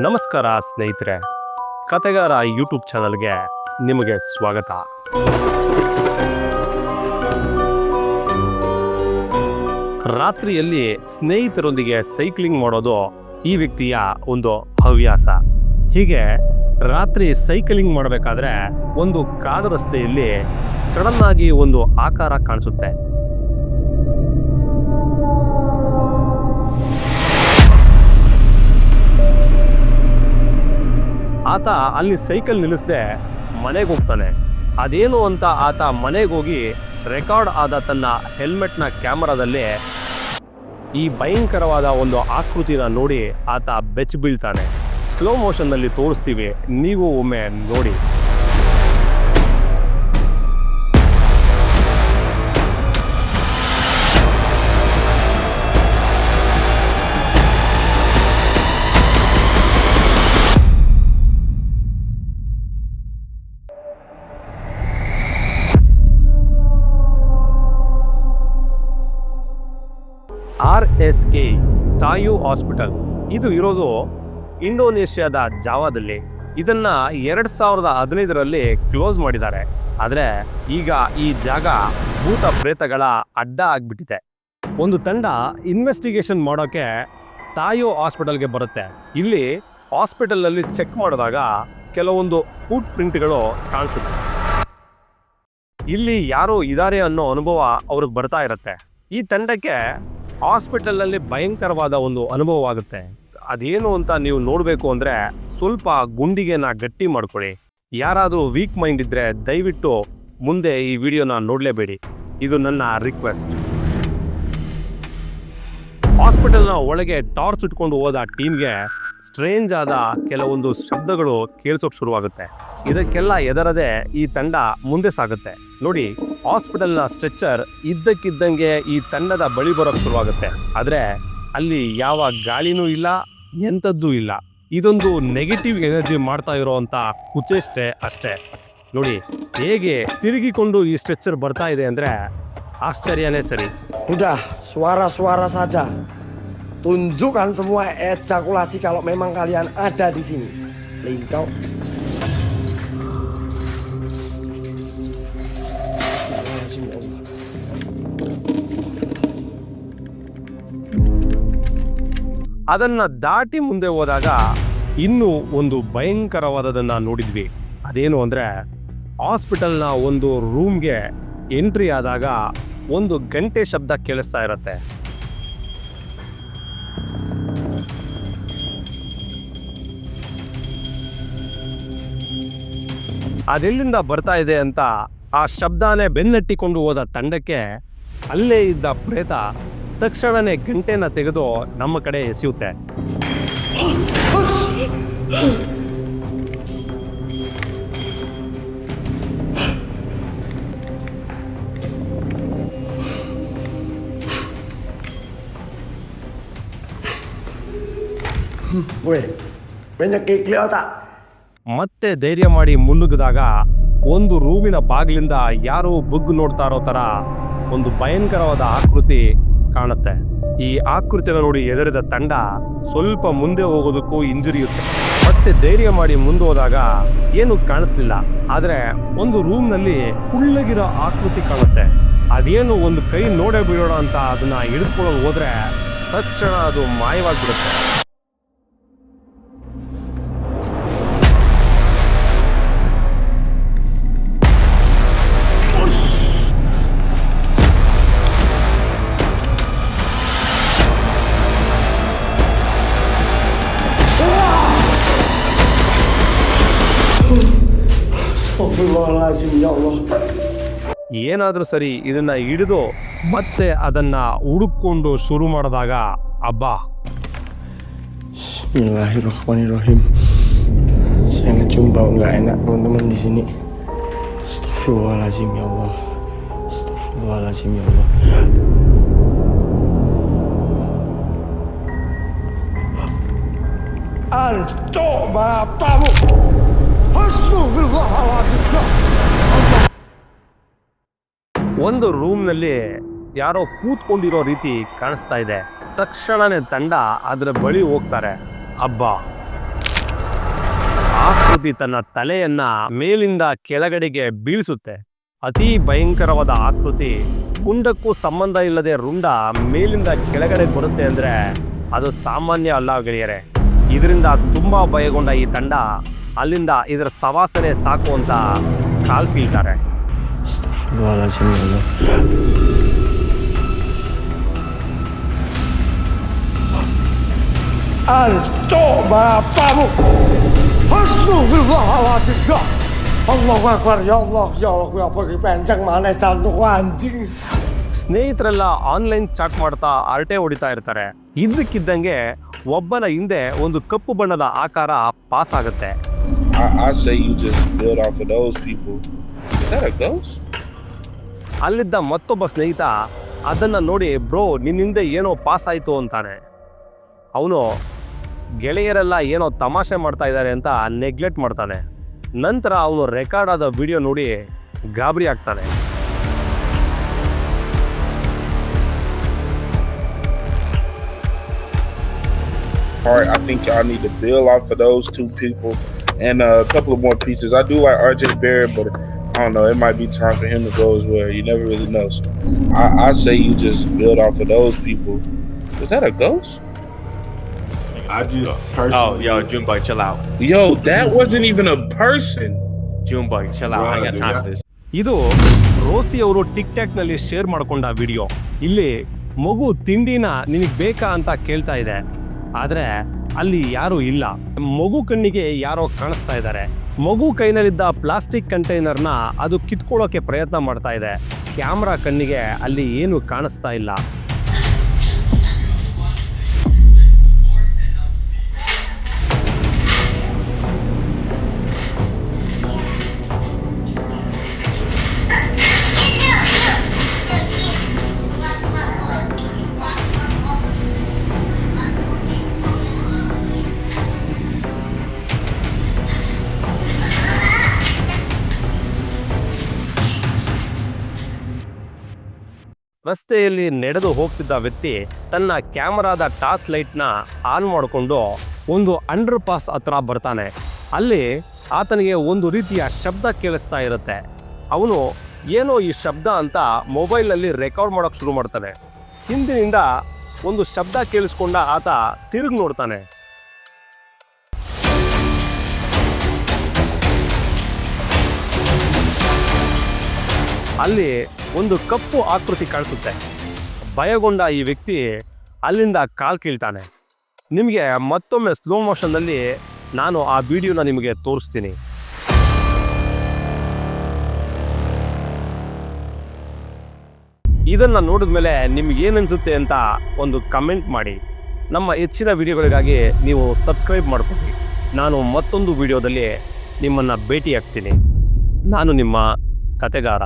ನಮಸ್ಕಾರ ಸ್ನೇಹಿತರೆ ಕತೆಗಾರ ಯೂಟ್ಯೂಬ್ ಚಾನಲ್ಗೆ ನಿಮಗೆ ಸ್ವಾಗತ. ರಾತ್ರಿಯಲ್ಲಿ ಸ್ನೇಹಿತರೊಂದಿಗೆ ಸೈಕ್ಲಿಂಗ್ ಮಾಡೋದು ಈ ವ್ಯಕ್ತಿಯ ಒಂದು ಹವ್ಯಾಸ. ಹೀಗೆ ರಾತ್ರಿ ಸೈಕ್ಲಿಂಗ್ ಮಾಡಬೇಕಾದ್ರೆ ಒಂದು ಕಾದ ರಸ್ತೆಯಲ್ಲಿ ಸಡನ್ ಆಗಿ ಒಂದು ಆಕಾರ ಕಾಣಿಸುತ್ತೆ. ಆತ ಅಲ್ಲಿ ಸೈಕಲ್ ನಿಲ್ಲಿಸದೆ ಮನೆಗೆ ಹೋಗ್ತಾನೆ. ಅದೇನು ಅಂತ ಆತ ಮನೆಗೆ ಹೋಗಿ ರೆಕಾರ್ಡ್ ಆದ ತನ್ನ ಹೆಲ್ಮೆಟ್ನ ಕ್ಯಾಮರಾದಲ್ಲಿ ಈ ಭಯಂಕರವಾದ ಒಂದು ಆಕೃತಿನ ನೋಡಿ ಆತ ಬೆಚ್ಚಿ ಬೀಳ್ತಾನೆ ಸ್ಲೋ ಮೋಷನ್ನಲ್ಲಿ ತೋರಿಸ್ತೀವಿ, ನೀವು ಒಮ್ಮೆ ನೋಡಿ. ಎಸ್ ಕೆ ತಾಯು ಹಾಸ್ಪಿಟಲ್. ಇದು ಇರೋದು ಇಂಡೋನೇಷ್ಯಾದ ಜಾವಾದಲ್ಲಿ. ಇದನ್ನ ಎರಡು ಸಾವಿರದ ಹದಿನೈದರಲ್ಲಿ ಕ್ಲೋಸ್ ಮಾಡಿದ್ದಾರೆ. ಆದರೆ ಈಗ ಈ ಜಾಗ ಭೂತ ಪ್ರೇತಗಳ ಅಡ್ಡ ಆಗಿಬಿಟ್ಟಿದೆ. ಒಂದು ತಂಡ ಇನ್ವೆಸ್ಟಿಗೇಷನ್ ಮಾಡೋಕೆ ತಾಯೋ ಹಾಸ್ಪಿಟಲ್ಗೆ ಬರುತ್ತೆ. ಇಲ್ಲಿ ಹಾಸ್ಪಿಟಲಲ್ಲಿ ಚೆಕ್ ಮಾಡಿದಾಗ ಕೆಲವೊಂದು ಫುಟ್ ಪ್ರಿಂಟ್ಗಳು ಕಾಣಿಸುತ್ತೆ. ಇಲ್ಲಿ ಯಾರೋ ಇದಾರೆ ಅನ್ನೋ ಅನುಭವ ಅವ್ರಿಗೆ ಬರ್ತಾ ಇರುತ್ತೆ. ಈ ತಂಡಕ್ಕೆ ಹಾಸ್ಪಿಟಲಲ್ಲಿ ಭಯಂಕರವಾದ ಒಂದು ಅನುಭವ ಆಗುತ್ತೆ ಅದೇನು ಅಂತ ನೀವು ನೋಡಬೇಕು ಅಂದರೆ ಸ್ವಲ್ಪ ಗುಂಡಿಗೆನ ಗಟ್ಟಿ ಮಾಡ್ಕೊಳ್ಳಿ. ಯಾರಾದರೂ ವೀಕ್ ಮೈಂಡ್ ಇದ್ದರೆ ದಯವಿಟ್ಟು ಮುಂದೆ ಈ ವಿಡಿಯೋನ ನೋಡಲೇಬೇಡಿ. ಇದು ನನ್ನ ರಿಕ್ವೆಸ್ಟ್ ಹಾಸ್ಪಿಟಲ್ನ ಒಳಗೆ ಟಾರ್ಚ್ ಇಟ್ಕೊಂಡು ಹೋದ ಟೀಮ್ಗೆ ಸ್ಟ್ರೇಂಜ್ ಆದ ಕೆಲವೊಂದು ಶಬ್ದಗಳು ಕೇಳಿಸೋಕೆ ಶುರುವಾಗುತ್ತೆ. ಇದಕ್ಕೆಲ್ಲ ಎದರದೆ ಈ ತಂಡ ಮುಂದೆ ಸಾಗುತ್ತೆ. ನೋಡಿ ಹಾಸ್ಪಿಟಲ್ನ ಸ್ಟ್ರೆಚರ್ ಇದ್ದಕ್ಕಿದ್ದಂಗೆ ಈ ತಂಡದ ಬಳಿ ಬರೋಕ್ಕೆ ಶುರುವಾಗುತ್ತೆ. ಆದರೆ ಅಲ್ಲಿ ಯಾವ ಗಾಳಿನೂ ಇಲ್ಲ, ಎಂಥದ್ದೂ ಇಲ್ಲ. ಇದೊಂದು ನೆಗೆಟಿವ್ ಎನರ್ಜಿ ಮಾಡ್ತಾ ಇರೋವಂಥ ಕುಚೇಷ್ಟೆ ಅಷ್ಟೇ. ನೋಡಿ, ಹೇಗೆ ತಿರುಗಿಕೊಂಡು ಈ ಸ್ಟ್ರೆಚರ್ ಬರ್ತಾ ಇದೆ ಅಂದರೆ ಆಶ್ಚರ್ಯನೇ ಸರಿ. ಸ್ವಾರ ಸ್ವಾರ ಸಾಜ. Tunjukkan semua ejakulasi kalau memang kalian ada di sini. ಅದನ್ನ ದಾಟಿ ಮುಂದೆ ಹೋದಾಗ ಇನ್ನೂ ಒಂದು ಭಯಂಕರವಾದದನ್ನು ನೋಡಿದ್ವಿ. ಅದೇನು ಅಂದ್ರೆ ಹಾಸ್ಪಿಟಲ್ನ ಒಂದು ರೂಮ್ಗೆ ಎಂಟ್ರಿ ಆದಾಗ ಒಂದು ಗಂಟೆ ಶಬ್ದ ಕೇಳಿಸ್ತಾ ಇರತ್ತೆ. ಅದೆಲ್ಲಿಂದ ಬರ್ತಾ ಇದೆ ಅಂತ ಆ ಶಬ್ದನೇ ಬೆನ್ನಟ್ಟಿಕೊಂಡು ಹೋದ ತಂಡಕ್ಕೆ ಅಲ್ಲೇ ಇದ್ದ ಪ್ರೇತ ತಕ್ಷಣನೇ ಗಂಟೆನ ತೆಗೆದು ನಮ್ಮ ಕಡೆ ಎಸೆಯುತ್ತೆ? ಮತ್ತೆ ಧೈರ್ಯ ಮಾಡಿ ಮುನ್ನುಗ್ಗಿದಾಗ ಒಂದು ರೂಮಿನ ಬಾಗಿಲಿಂದ ಯಾರೋ ಬುಗ್ ನೋಡ್ತಾರೋ ತರ ಒಂದು ಭಯಂಕರವಾದ ಆಕೃತಿ ಕಾಣುತ್ತೆ. ಈ ಆಕೃತಿನ ನೋಡಿ ಎದುರಿದ ತಂಡ ಸ್ವಲ್ಪ ಮುಂದೆ ಹೋಗೋದಕ್ಕೂ ಹಿಂಜರಿಯುತ್ತೆ. ಮತ್ತೆ ಧೈರ್ಯ ಮಾಡಿ ಮುಂದೆ ಹೋದಾಗ ಏನು ಕಾಣಿಸ್ಲಿಲ್ಲ. ಆದರೆ ಒಂದು ರೂಮ್ನಲ್ಲಿ ಕುಳ್ಳಗಿರೋ ಆಕೃತಿ ಕಾಣುತ್ತೆ. ಅದೇನು ಒಂದು ಕೈ ನೋಡೇ ಬಿಡೋಣ ಅಂತ ಅದನ್ನ ಹಿಡಿದುಕೊಳ್ಳೋದು ಹೋದ್ರೆ ತಕ್ಷಣ ಅದು ಮಾಯವಾಗ್ಬಿಡುತ್ತೆ. Astagfirullahaladzim, ya Allah. ಏನಾದ್ರೂ ಸರಿ ಇದನ್ನ ಹಿಡಿದು ಮತ್ತೆ ಅದನ್ನ ಹುಡುಕೊಂಡು ಶುರು ಮಾಡಿದಾಗ ಅಬ್ಬಾ Bismillahirrahmanirrahim. Saya ngecium bau nggak enak teman-teman di sini. Astagfirullahaladzim ya Allah. Astagfirullahaladzim ya Allah. Ancok matamu. ಒಂದು ರೂಮ್ನಲ್ಲಿ ಯಾರೋ ಕೂತ್ಕೊಂಡಿರೋ ರೀತಿ ಕಾಣಿಸ್ತಾ ಇದೆ. ತಕ್ಷಣನೇ ತಂಡ ಅದರ ಬಳಿ ಹೋಗ್ತಾರೆ. ಅಬ್ಬಾ! ಆಕೃತಿ ತನ್ನ ತಲೆಯನ್ನ ಮೇಲಿಂದ ಕೆಳಗಡೆಗೆ ಬೀಳಿಸುತ್ತೆ. ಅತಿ ಭಯಂಕರವಾದ ಆಕೃತಿ. ಕುಂಡಕ್ಕೂ ಸಂಬಂಧ ಇಲ್ಲದೆ ರುಂಡ ಮೇಲಿಂದ ಕೆಳಗಡೆ ಬರುತ್ತೆ ಅಂದ್ರೆ ಅದು ಸಾಮಾನ್ಯ ಅಲ್ಲ ಗೆಳೆಯರೆ. ಇದರಿಂದ ತುಂಬ ಭಯಗೊಂಡ ಈ ತಂಡ ಅಲ್ಲಿಂದ ಇದರ ಸವಾಸನೆ ಸಾಕು ಅಂತ ಕಾಲ್ ಸ್ನೇಹಿತರೆಲ್ಲ ಆನ್ಲೈನ್ ಚಾಟ್ ಮಾಡ್ತಾ ಅರಟೆ ಹೊಡಿತಾ ಇರ್ತಾರೆ. ಇದಕ್ಕಿದ್ದಂಗೆ ಒಬ್ಬನ ಹಿಂದೆ ಒಂದು ಕಪ್ಪು ಬಣ್ಣದ ಆಕಾರ ಪಾಸ್ ಆಗುತ್ತೆ ಅಲ್ಲಿದ್ದ ಮತ್ತೊಬ್ಬ ಸ್ನೇಹಿತ ಅದನ್ನ ನೋಡಿ ಬ್ರೋ ನಿನ್ನಿಂದ ಏನೋ ಪಾಸ್ ಆಯ್ತು ಅಂತಾನೆ. ಅವನು ಗೆಳೆಯರೆಲ್ಲ ಏನೋ ತಮಾಷೆ ಮಾಡ್ತಾ ಇದ್ದಾರೆ ಅಂತ ನೆಗ್ಲೆಕ್ಟ್ ಮಾಡ್ತಾನೆ. ನಂತರ ಅವನು ರೆಕಾರ್ಡ್ ಆದ ವಿಡಿಯೋ ನೋಡಿ ಗಾಬರಿ ಆಗ್ತಾನೆ. All right, I think y'all need to build off of those two people and uh, a couple of more pieces. I do like RJ Barrett, but I don't know. It might be time for him to go as well. You never really know. So I, I say you just build off of those people. Was that a ghost? I just personally. Oh, yo, Junebug, chill out. Yo, that wasn't even a person. Junebug, chill out. I ain't got time for this. ಇದು Rosie ಅವರು tick ನಲ್ಲಿ share ಮಾಡ್ಕೊಂಡ video ಇಲ್ಲಿ ಮಗು ತಿಂಡಿನ ನಿನಗೆ ಬೇಕಾ ಅಂತ ಕೇಳ್ತಾ ಇದೆ ಆದ್ರೆ ಅಲ್ಲಿ ಯಾರೂ ಇಲ್ಲ. ಮಗು ಕಣ್ಣಿಗೆ ಯಾರೋ ಕಾಣಿಸ್ತಾ ಇದ್ದಾರೆ. ಮಗು ಕೈನಲ್ಲಿದ್ದ ಪ್ಲಾಸ್ಟಿಕ್ ಕಂಟೈನರ್ನ ಅದು ಕಿತ್ಕೊಳ್ಳೋಕೆ ಪ್ರಯತ್ನ ಮಾಡ್ತಾ ಇದೆ. ಕ್ಯಾಮ್ರಾ ಕಣ್ಣಿಗೆ ಅಲ್ಲಿ ಏನು ಕಾಣಿಸ್ತಾ ಇಲ್ಲ. ರಸ್ತೆಯಲ್ಲಿ ನಡೆದು ಹೋಗ್ತಿದ್ದ ವ್ಯಕ್ತಿ ತನ್ನ ಕ್ಯಾಮರಾದ ಟಾರ್ಚ್ ಲೈಟ್ನ ಆನ್ ಮಾಡಿಕೊಂಡು ಒಂದು ಅಂಡರ್ ಪಾಸ್ ಹತ್ರ ಬರ್ತಾನೆ. ಅಲ್ಲಿ ಆತನಿಗೆ ಒಂದು ರೀತಿಯ ಶಬ್ದ ಕೇಳಿಸ್ತಾ ಇರುತ್ತೆ. ಅವನು ಏನೋ ಈ ಶಬ್ದ ಅಂತ ಮೊಬೈಲಲ್ಲಿ ರೆಕಾರ್ಡ್ ಮಾಡೋಕೆ ಶುರು ಮಾಡ್ತಾನೆ. ಹಿಂದಿನಿಂದ ಒಂದು ಶಬ್ದ ಕೇಳಿಸ್ಕೊಂಡ ಆತ ತಿರುಗಿ ನೋಡ್ತಾನೆ. ಅಲ್ಲಿ ಒಂದು ಕಪ್ಪು ಆಕೃತಿ ಕಾಣಿಸುತ್ತೆ. ಭಯಗೊಂಡ ಈ ವ್ಯಕ್ತಿ ಅಲ್ಲಿಂದ ಕಾಲ್ ಕೀಳ್ತಾನೆ. ನಿಮಗೆ ಮತ್ತೊಮ್ಮೆ ಸ್ಲೋ ಮೋಷನ್ನಲ್ಲಿ ನಾನು ಆ ವಿಡಿಯೋನ ನಿಮಗೆ ತೋರಿಸ್ತೀನಿ. ಇದನ್ನು ನೋಡಿದ ಮೇಲೆ ನಿಮ್ಗೆ ಏನನ್ಸುತ್ತೆ ಅಂತ ಒಂದು ಕಮೆಂಟ್ ಮಾಡಿ. ನಮ್ಮ ಹೆಚ್ಚಿನ ವಿಡಿಯೋಗಳಿಗಾಗಿ ನೀವು ಸಬ್ಸ್ಕ್ರೈಬ್ ಮಾಡ್ಕೊಳ್ಳಿ. ನಾನು ಮತ್ತೊಂದು ವಿಡಿಯೋದಲ್ಲಿ ನಿಮ್ಮನ್ನು ಭೇಟಿಯಾಗ್ತೀನಿ. ನಾನು ನಿಮ್ಮ ಕತೆಗಾರ.